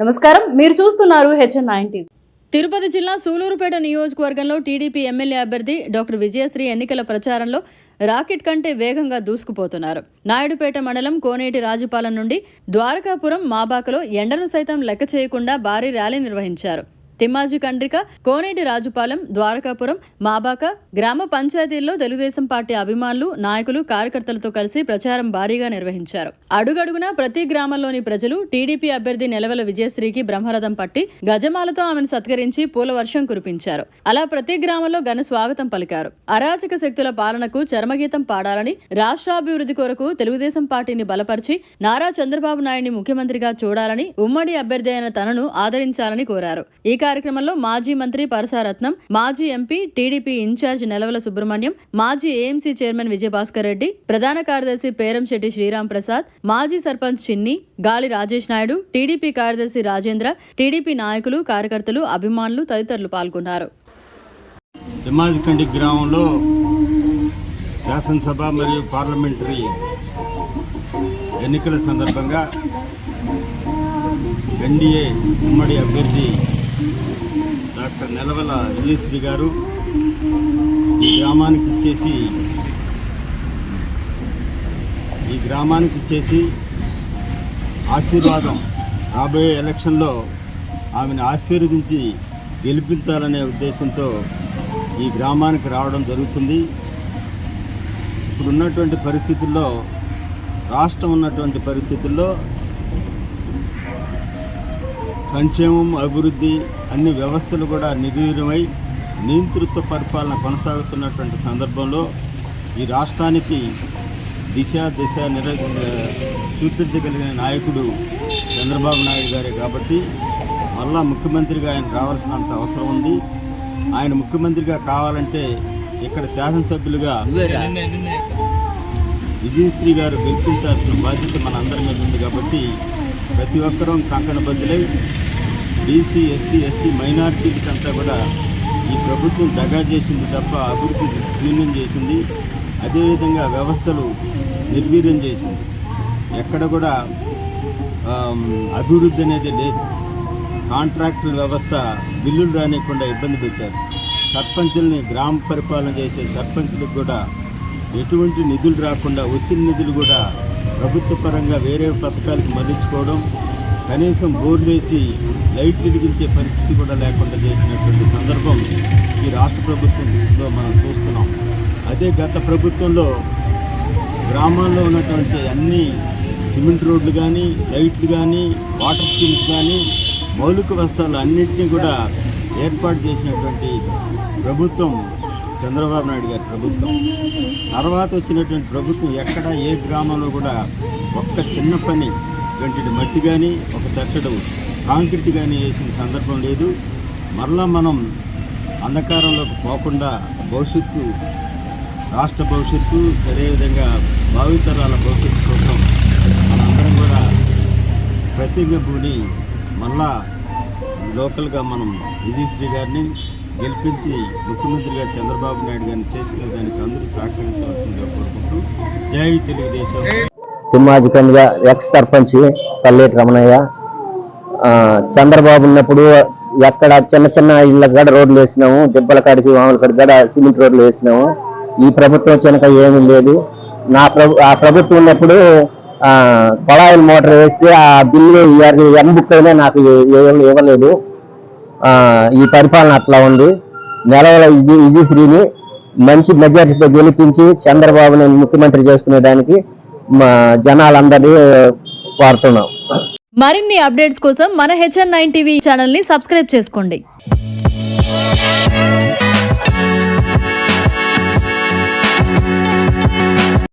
నమస్కారం. మీరు చూస్తున్నారు హెచ్ఎన్ నైన్ టీవీ తిరుపతి జిల్లా సూలూరుపేట నియోజకవర్గంలో టీడీపీ ఎమ్మెల్యే అభ్యర్థి డాక్టర్ విజయశ్రీ ఎన్నికల ప్రచారంలో రాకెట్ కంటే వేగంగా దూసుకుపోతున్నారు. నాయుడుపేట మండలం కోనేటి రాజుపాలెం నుండి ద్వారకాపురం మాబాకలో ఎండను సైతం లెక్క చేయకుండా భారీ ర్యాలీ నిర్వహించారు. తిమ్మాజీ కండ్రిక కోనేటి రాజుపాలెం ద్వారకాపురం మాబాక గ్రామ పంచాయతీల్లో తెలుగుదేశం పార్టీ అభిమానులు నాయకులు కార్యకర్తలతో కలిసి ప్రచారం భారీగా నిర్వహించారు. అడుగడుగునా ప్రతి గ్రామంలోని ప్రజలు టీడీపీ అభ్యర్థి నెలవల విజయశ్రీకి బ్రహ్మరథం పట్టి గజమాలతో ఆమెను సత్కరించి పూల వర్షం కురిపించారు. అలా ప్రతి గ్రామంలో ఘన స్వాగతం పలికారు. అరాచక శక్తుల పాలనకు చర్మగీతం పాడాలని రాష్ట్రాభివృద్ధి కొరకు తెలుగుదేశం పార్టీని బలపరిచి నారా చంద్రబాబు నాయుడిని ముఖ్యమంత్రిగా చూడాలని ఉమ్మడి అభ్యర్థి అయిన తనను ఆదరించాలని కోరారు. ఈ కార్యక్రమంలో మాజీ మంత్రి పరసారత్నం మాజీ MP TDP incharge Nelavala Subrahmanyam మాజీ ఏఎంసీ చైర్మన్ విజయభాస్కర్ రెడ్డి ప్రధాన కార్యదర్శి పేరంశెట్టి శ్రీరామ్ ప్రసాద్ మాజీ సర్పంచ్ చిన్ని గాలి రాజేష్ నాయుడు టీడీపీ కార్యదర్శి రాజేంద్ర టీడీపీ నాయకులు కార్యకర్తలు అభిమానులు తదితరులు పాల్గొన్నారు. గ్రామంలో శాసనసభ మరియు పార్లమెంటరీ ఎన్నికల సందర్భంగా ఎన్డీఏ ఉమ్మడి అభ్యర్థి డాక్టర్ నెలవల విజయశ్రీ గారు ఈ గ్రామానికి ఇచ్చేసి ఈ గ్రామానికి ఇచ్చేసి ఆశీర్వాదం రాబోయే ఎలక్షన్లో ఆమెను ఆశీర్వదించి గెలిపించాలనే ఉద్దేశంతో ఈ గ్రామానికి రావడం జరుగుతుంది. ఇప్పుడున్నటువంటి పరిస్థితుల్లో రాష్ట్రం ఉన్నటువంటి పరిస్థితుల్లో సంక్షేమం అభివృద్ధి అన్ని వ్యవస్థలు కూడా నిర్వీర్యమై నియంతృత్వ పరిపాలన కొనసాగుతున్నటువంటి సందర్భంలో ఈ రాష్ట్రానికి దిశ దిశ నిర చూపించగలిగిన నాయకుడు చంద్రబాబు నాయుడు గారే కాబట్టి మళ్ళా ముఖ్యమంత్రిగా ఆయన రావాల్సినంత అవసరం ఉంది. ఆయన ముఖ్యమంత్రిగా కావాలంటే ఇక్కడ శాసనసభ్యులుగా విజయశ్రీ గారు గెలిపించాల్సిన బాధ్యత మనందరి మీద ఉంది కాబట్టి ప్రతి ఒక్కరూ కంకణ బదులై బీసీ ఎస్సీ ఎస్టీ మైనార్టీలకంతా కూడా ఈ ప్రభుత్వం దగా చేసింది తప్ప అభివృద్ధి శూన్యం చేసింది. అదేవిధంగా వ్యవస్థలు నిర్వీర్యం చేసింది. ఎక్కడ కూడా అభివృద్ధి అనేది లేదు. కాంట్రాక్టర్ వ్యవస్థ బిల్లులు రానియకుండా ఇబ్బంది పెట్టారు. సర్పంచుల్ని గ్రామ పరిపాలన చేసే సర్పంచులకు కూడా ఎటువంటి నిధులు రాకుండా వచ్చిన నిధులు కూడా ప్రభుత్వ పరంగా వేరే పథకాలకు మళ్ళించుకోవడం కనీసం బోర్లు వేసి లైట్ వెలిగించే పరిస్థితి కూడా లేకుండా చేసినటువంటి సందర్భం ఈ రాష్ట్ర ప్రభుత్వంలో మనం చూస్తున్నాం. అదే గత ప్రభుత్వంలో గ్రామాల్లో ఉన్నటువంటి అన్ని సిమెంట్ రోడ్లు కానీ లైట్లు కానీ వాటర్ స్కీమ్స్ కానీ మౌలిక వసతులు అన్నింటినీ కూడా ఏర్పాటు చేసినటువంటి ప్రభుత్వం చంద్రబాబు నాయుడు గారి ప్రభుత్వం. తర్వాత వచ్చినటువంటి ప్రభుత్వం ఎక్కడ ఏ గ్రామంలో కూడా ఒక్క చిన్న పని వంటి మట్టి కానీ ఒక తట్టడు కాంక్రీట్ కానీ వేసిన సందర్భం లేదు. మరలా మనం అంధకారంలోకి పోకుండా భవిష్యత్తు రాష్ట్ర భవిష్యత్తు అదేవిధంగా భావితరాల భవిష్యత్తు కోసం మనందరం కూడా ప్రతిజ్ఞ పూని మళ్ళా లోకల్గా మనం విజయశ్రీ గారిని గెలిపించి ముఖ్యమంత్రిగా చంద్రబాబు నాయుడు గారిని చేసుకునే దానికి అందరూ సహకరించవలసిందిగా కోరుకుంటూ జై తెలుగుదేశం తిమ్మాధికంగా ఎక్స్ సర్పంచ్ పల్లేటి రమణయ్య చంద్రబాబు ఉన్నప్పుడు ఎక్కడ చిన్న చిన్న ఇళ్ళ కాడ రోడ్లు వేసినాము దెబ్బల కాడికి మామూలు కాడి కూడా సిమెంట్ రోడ్లు వేసినాము ఈ ప్రభుత్వం చినక ఏమీ లేదు నా ప్రభు ఆ ప్రభుత్వం ఉన్నప్పుడు కొళాయిల మోటార్ వేస్తే ఆ బిల్లు ఎన్ బుక్ అయినా నాకు ఇవ్వలేదు ఈ పరిపాలన అట్లా ఉంది. నెలవల ఇది విజయశ్రీని మంచి మెజార్టీతో గెలిపించి చంద్రబాబుని ముఖ్యమంత్రి చేసుకునేదానికి మా జనాలందరినీ కోరుతున్నాం. మరిన్ని అప్డేట్స్ కోసం మన హెచ్ఎన్ నైన్ టీవీ ఛానల్ని సబ్స్క్రైబ్ చేసుకోండి.